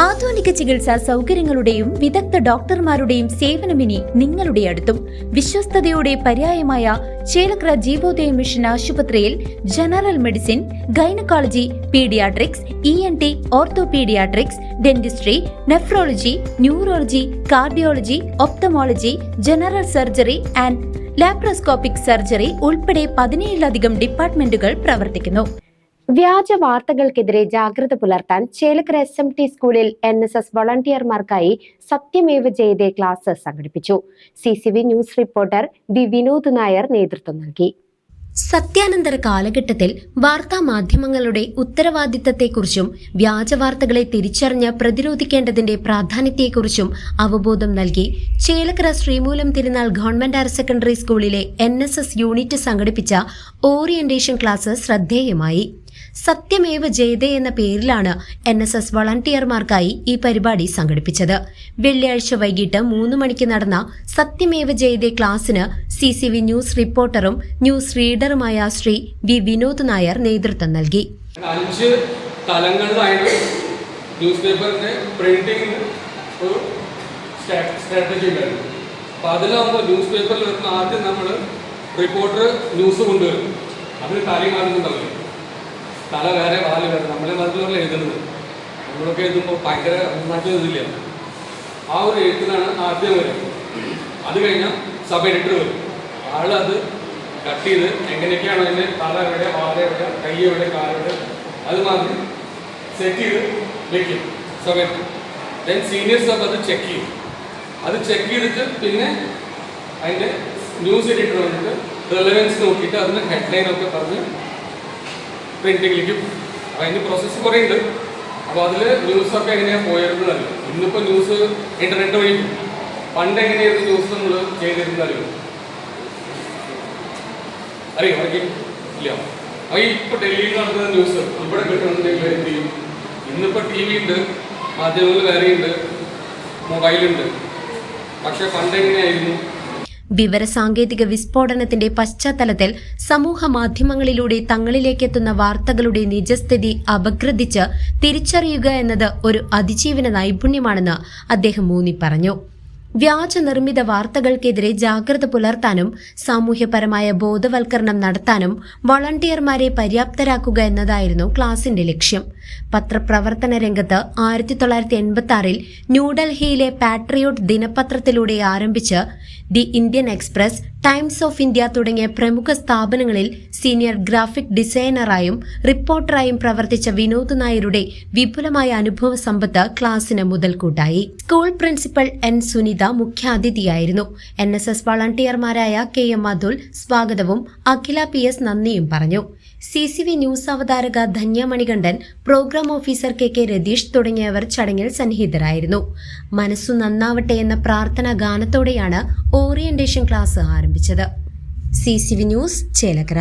ആധുനിക ചികിത്സാ സൗകര്യങ്ങളുടെയും വിദഗ്ധ ഡോക്ടർമാരുടെയും സേവനമിനി നിങ്ങളുടെ അടുത്തും. വിശ്വസ്തയുടെ പര്യായമായ ചേലക്ര ജീവോദയ മിഷൻ ആശുപത്രിയിൽ general medicine gynaecology paediatrics E N T orthopaediatrics dentistry nephrology neurology cardiology ophthalmology general surgery and laparoscopic surgery ഉൾപ്പെടെ പതിനേഴിലധികം ഡിപ്പാർട്ട്മെന്റുകൾ പ്രവർത്തിക്കുന്നു. വ്യാജ വാർത്തകൾക്കെതിരെ ജാഗ്രത പുലർത്താൻ ചേലക്കര എസ് എം ടി സ്കൂളിൽ എൻ എസ് എസ് വളണ്ടിയർമാർക്കായി സത്യമേവ ജയതേ ക്ലാസ് സംഘടിപ്പിച്ചു. C C V news reporter B Vinod Nair നേതൃത്വം നൽകി. സത്യാനന്തര കാലഘട്ടത്തിൽ വാർത്താ മാധ്യമങ്ങളുടെ ഉത്തരവാദിത്തത്തെക്കുറിച്ചും വ്യാജവാർത്തകളെ തിരിച്ചറിഞ്ഞ് പ്രതിരോധിക്കേണ്ടതിന്റെ പ്രാധാന്യത്തെക്കുറിച്ചും അവബോധം നൽകി. Chelakkara Sreemoolam Thirunal government higher secondary സ്കൂളിലെ എൻ യൂണിറ്റ് സംഘടിപ്പിച്ച ഓറിയന്റേഷൻ ക്ലാസ് ശ്രദ്ധേയമായി. സത്യമേവ ജയതേ എന്ന പേരിലാണ് എൻ എസ് എസ് വളണ്ടിയർമാർക്കായി ഈ പരിപാടി സംഘടിപ്പിച്ചത്. വെള്ളിയാഴ്ച വൈകിട്ട് മൂന്ന് മണിക്ക് നടന്ന സത്യമേവ് ജയതേ ക്ലാസ്സിന് സി സി വി ന്യൂസ് റിപ്പോർട്ടറും ന്യൂസ് റീഡറുമായ ശ്രീ വി വിനോദ് നായർ നേതൃത്വം നൽകി. അഞ്ച് ന്യൂസ് പേപ്പറിന്റെ പ്രിന്റിംഗ് ഒരു സ്ട്രാറ്റജി അതിലാകുമ്പോൾ ന്യൂസ് പേപ്പറിൽ വരുന്ന ആദ്യം നമ്മൾ റിപ്പോർട്ടർ ന്യൂസ് കൊണ്ടുവരും. അതിന് തലയും ആദ്യം ഉണ്ടാവില്ല. തല വേറെ വാൽ വേറെ. നമ്മളെ മറ്റുള്ളവരെ എഴുതുന്നത്. നമ്മളൊക്കെ എഴുതുമ്പോൾ ഭയങ്കര നന്നായിട്ട് എഴുതില്ല ആ ഒരു എഴുത്തിനാണ് ആദ്യം വരുന്നത് അത് കഴിഞ്ഞാൽ സബ് എഡിറ്റർ വരും. ആളത് കട്ട് ചെയ്ത് എങ്ങനെയൊക്കെയാണ് അതിന്റെ തല എവിടെ വാല എവിടെ കൈ എവിടെ കാലെവിടെ അത് മാത്രം സെറ്റ് ചെയ്ത് വെക്കും sub editor then senior sub അത് ചെക്ക് ചെയ്യും. അത് ചെക്ക് ചെയ്തിട്ട് പിന്നെ അതിന്റെ ന്യൂസ് എഡിറ്റർ വന്നിട്ട് റിലവൻസ് നോക്കിയിട്ട് അതിന് ഹെഡ്ലൈൻ ഒക്കെ പറഞ്ഞ് പ്രിന്റിങ്ങിലേക്ക് അപ്പോൾ അതിന്റെ പ്രോസസ്സ് കുറേ ഉണ്ട്. അപ്പോൾ അതിൽ ന്യൂസൊക്കെ എങ്ങനെയാണ് പോയിരുന്നത് ഇന്നിപ്പോൾ ന്യൂസ് ഇന്റർനെറ്റ് വഴി. പണ്ട് എങ്ങനെയായിരുന്നു ന്യൂസ് നമ്മൾ ചെയ്തിരുന്നത് അറിയും? അറിയോ? ഇല്ല. അപ്പോൾ ഇപ്പോൾ ഡൽഹിയിൽ നടക്കുന്ന ന്യൂസ് ഇവിടെ കിട്ടണമെന്നുണ്ടെങ്കിൽ എന്ത് ചെയ്യും? ഇന്നിപ്പോൾ ടി വി ഉണ്ട് മാധ്യമങ്ങൾ വേറെയുണ്ട് മൊബൈലുണ്ട് പക്ഷേ പണ്ട് എങ്ങനെയായിരുന്നു? വിവരസാങ്കേതിക വിസ്ഫോടനത്തിന്റെ പശ്ചാത്തലത്തിൽ സമൂഹ മാധ്യമങ്ങളിലൂടെ തങ്ങളിലേക്കെത്തുന്ന വാർത്തകളുടെ നിജസ്ഥിതി അപഗ്രഥിച്ച് തിരിച്ചറിയുക എന്നത് ഒരു അതിജീവന നൈപുണ്യമാണെന്ന് അദ്ദേഹം മൂന്നി പറഞ്ഞു. വ്യാജ നിർമ്മിത വാർത്തകൾക്കെതിരെ ജാഗ്രത പുലർത്താനും സാമൂഹ്യപരമായ ബോധവൽക്കരണം നടത്താനും വളണ്ടിയർമാരെ പര്യാപ്തരാക്കുക എന്നതായിരുന്നു ക്ലാസിന്റെ ലക്ഷ്യം. പത്രപ്രവർത്തന രംഗത്ത് ആയിരത്തി തൊള്ളായിരത്തി എൺപത്തി ആറിൽ ന്യൂഡൽഹിയിലെ പാട്രിയോട്ട് ദിനപത്രത്തിലൂടെ ആരംഭിച്ച് the Indian Express Times of India തുടങ്ങിയ പ്രമുഖ സ്ഥാപനങ്ങളിൽ സീനിയർ ഗ്രാഫിക് ഡിസൈനറായും റിപ്പോർട്ടറായും പ്രവർത്തിച്ച വിനോദ് നായരുടെ വിപുലമായ അനുഭവ സമ്പത്ത് ക്ലാസിന് മുതൽക്കൂട്ടായി. സ്കൂൾ പ്രിൻസിപ്പൽ എൻ സുനിത മുഖ്യാതിഥിയായിരുന്നു. എൻ എസ് എസ് വളണ്ടിയർമാരായ കെ എം അതുൽ സ്വാഗതവും അഖില പി എസ് നന്ദിയും പറഞ്ഞു. C C V news അവതാരക Dhanya Manikandan programme officer K K Ratheesh തുടങ്ങിയവർ ചടങ്ങിൽ സന്നിഹിതരായിരുന്നു. മനസ്സു നന്നാവട്ടെ എന്ന പ്രാർത്ഥന ഗാനത്തോടെയാണ് ഓറിയന്റേഷൻ ക്ലാസ് ആരംഭിച്ചത്. C news Chelakkara.